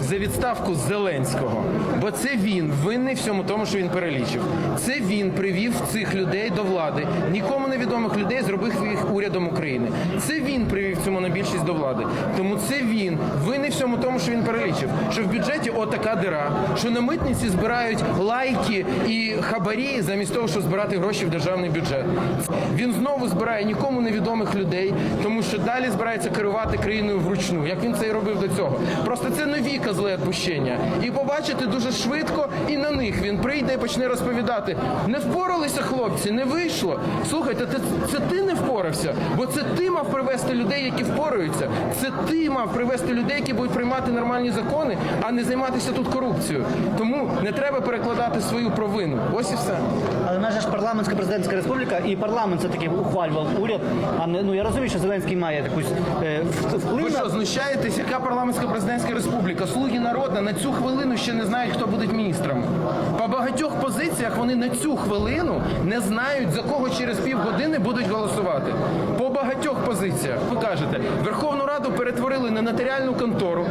за відставку Зеленського, бо це він винний всьому тому, що він перелічив. Це він привів цих людей до влади. Нікому невідомих людей зробив їх урядом України. Це він привів цю монобільшість до влади. Тому це він винний всьому тому, що він перелічив. Що в бюджеті отака дира, що на митниці збирають лайки і хабарі замість того, щоб збирати гроші в державний бюджет. Він знову збирає нікому невідомих людей, тому що далі збирається керувати країною вручну, як він це і робив до цього. Просто це нові козли відпущення. І побачите дуже швидко, і на них він прийде і почне розповідати: не впоралися хлопці, не вийшло. Слухайте, це, це ти не впорався, бо це ти мав привести людей, які впораються. Це ти мав привести людей, які будуть приймати нормальні закони, а не займатися тут корупцією. Тому не треба перекладати свою провину. Ось і все. Але в ж парламентська президентська республіка, і парламент все таки ухвалював уряд. А не ну я розумію, що Зеленський має якусь е, вплив Ви що, знущаєтесь, яка парламентська президентська республіка? Слуги народу на цю хвилину ще не знають, хто буде міністром. По багатьох позиціях вони на цю хвилину не знають, за кого через півгодини будуть голосувати. По багатьох позиціях. Ви кажете, Верховну Раду перетворили на нотаріальну контору.